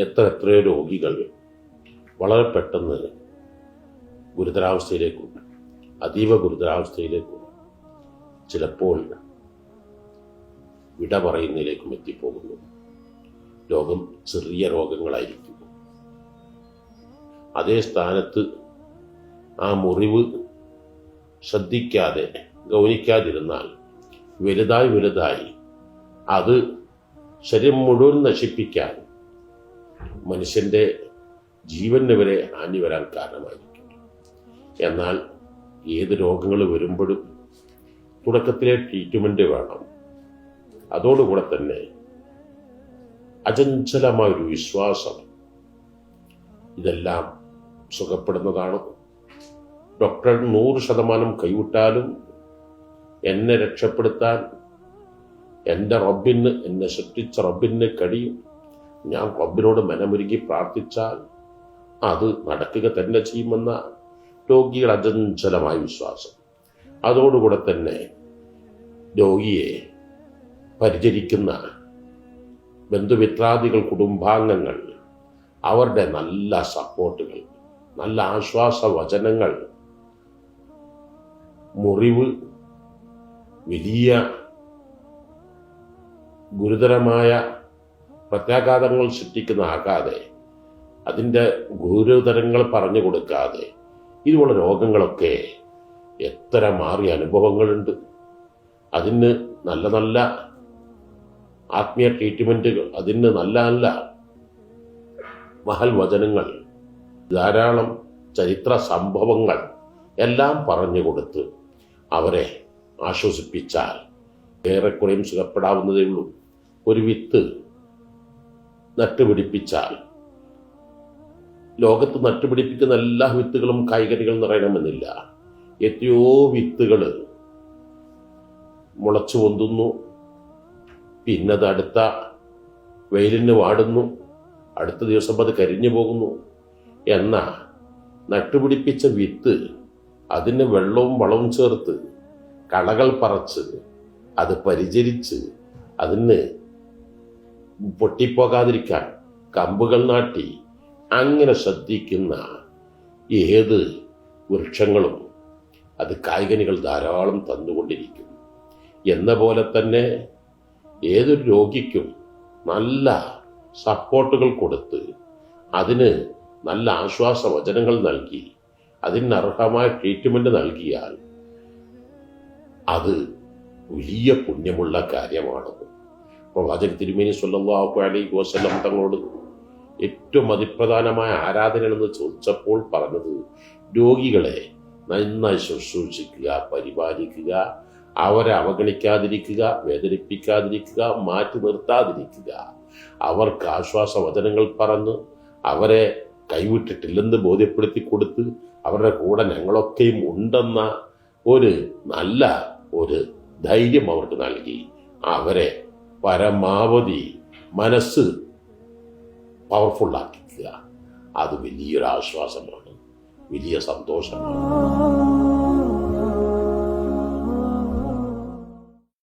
എത്ര എത്രയോ രോഗികൾ വളരെ പെട്ടെന്ന് ഗുരുതരാവസ്ഥയിലേക്കും അതീവ ഗുരുതരാവസ്ഥയിലേക്കും ചിലപ്പോൾ വിട പറയുന്നതിലേക്കും എത്തിപ്പോകുന്നു. രോഗം ചെറിയ രോഗങ്ങളായിരിക്കും. അതേ സ്ഥാനത്ത് ആ മുറിവ് ശ്രദ്ധിക്കാതെ ഗൗനിക്കാതിരുന്നാൽ വലുതായി വലുതായി അത് ശരീരം മുഴുവൻ നശിപ്പിക്കാൻ മനുഷ്യന്റെ ജീവന് വരെ ഹാനി വരാൻ കാരണമായിരിക്കും. എന്നാൽ ഏത് രോഗങ്ങൾ വരുമ്പോഴും തുടക്കത്തിലെ ട്രീറ്റ്മെന്റ് വേണം. അതോടുകൂടെ തന്നെ അചഞ്ചലമായ ഒരു വിശ്വാസം ഇതെല്ലാം സുഖപ്പെടുന്നതാണ്. ഡോക്ടർ നൂറ് ശതമാനം കൈവിട്ടാലും എന്നെ രക്ഷപ്പെടുത്താൻ എന്റെ റബ്ബിന് എന്നെ സൃഷ്ടിച്ച റബ്ബിന് കഴിയും. ഞാൻ റബ്ബിനോട് മനമൊരുക്കി പ്രാർത്ഥിച്ചാൽ അത് നടക്കുക തന്നെ ചെയ്യുമെന്ന രോഗിയുടെ അചഞ്ചലമായ വിശ്വാസം. അതോടുകൂടെ തന്നെ രോഗിയെ പരിചരിക്കുന്ന ബന്ധുമിത്രാദികൾ കുടുംബാംഗങ്ങൾ അവരുടെ നല്ല സപ്പോർട്ടുകൾ നല്ല ആശ്വാസ വചനങ്ങൾ മുറിവ് വലിയ ഗുരുതരമായ പ്രത്യാഘാതങ്ങൾ സൃഷ്ടിക്കുന്ന ആകാതെ അതിന്റെ ഗുരുതരങ്ങൾ പറഞ്ഞു കൊടുക്കാതെ ഇതുപോലുള്ള രോഗങ്ങളൊക്കെ എത്ര മാറിയ അനുഭവങ്ങളുണ്ട്. അതിന് നല്ല നല്ല ആത്മീയ ട്രീറ്റ്മെന്റുകൾ അതിന് നല്ല നല്ല മഹൽ വചനങ്ങൾ ധാരാളം ചരിത്ര സംഭവങ്ങൾ എല്ലാം പറഞ്ഞു കൊടുത്ത് അവരെ ആശ്വസിപ്പിച്ചാൽ ഏറെക്കുറയും സുഖപ്പെടാവുന്നതേ ഉള്ളൂ ഒരു വിത്ത് നട്ടുപിടിപ്പിച്ചാൽ. ലോകത്ത് നട്ടുപിടിപ്പിക്കുന്ന എല്ലാ വിത്തുകളും കായ്കനികൾ നിറയണമെന്നില്ല. എത്രയോ വിത്തുകൾ മുളച്ചു പൊന്തുന്നു. പിന്നത് അടുത്ത വെയിലിന് വാടുന്നു. അടുത്ത ദിവസം അത് കരിഞ്ഞു പോകുന്നു. എന്ന നട്ടുപിടിപ്പിച്ച വിത്ത് അതിന് വെള്ളവും വളവും ചേർത്ത് കളകൾ പറച്ച് അത് പരിചരിച്ച് അതിന് പൊട്ടിപ്പോകാതിരിക്കാൻ കമ്പുകൾ നാട്ടി അങ്ങനെ ശ്രദ്ധിക്കുന്ന ഏത് വൃക്ഷങ്ങളും അത് കായികനികൾ ധാരാളം തന്നുകൊണ്ടിരിക്കും. എന്ന പോലെ തന്നെ ഏതൊരു രോഗിക്കും നല്ല സപ്പോർട്ടുകൾ കൊടുത്ത് അതിന് നല്ല ആശ്വാസ വചനങ്ങൾ നൽകി അതിന് അർഹമായ ട്രീറ്റ്മെന്റ് നൽകിയാൽ അത് വലിയ പുണ്യമുള്ള കാര്യമാണ്. പ്രവാചക തിരുമേനി സല്ലല്ലാഹു അലൈ വസല്ലം തങ്ങളോട് ഏറ്റവും അതിപ്രധാനമായ ആരാധനയാണെന്ന് ചോദിച്ചപ്പോൾ പറഞ്ഞത് രോഗികളെ നന്നായി ശുശ്രൂഷിക്കുക പരിപാലിക്കുക അവരെ അവഗണിക്കാതിരിക്കുക വേദനിപ്പിക്കാതിരിക്കുക മാറ്റി നിർത്താതിരിക്കുക. അവർക്ക് ആശ്വാസ വചനങ്ങൾ പറഞ്ഞ് അവരെ കൈവിട്ടിട്ടില്ലെന്ന് ബോധ്യപ്പെടുത്തി കൊടുത്ത് അവരുടെ കൂടെ ഞങ്ങളൊക്കെയും ഉണ്ടെന്ന ഒരു നല്ല ഒരു ധൈര്യം അവർക്ക് നൽകി. അവരെ പരമാവധി മനസ്സ് പവർഫുള്ളാക്കിക്കുക. അത് വലിയൊരു ആശ്വാസമാണ് വലിയ സന്തോഷമാണ്.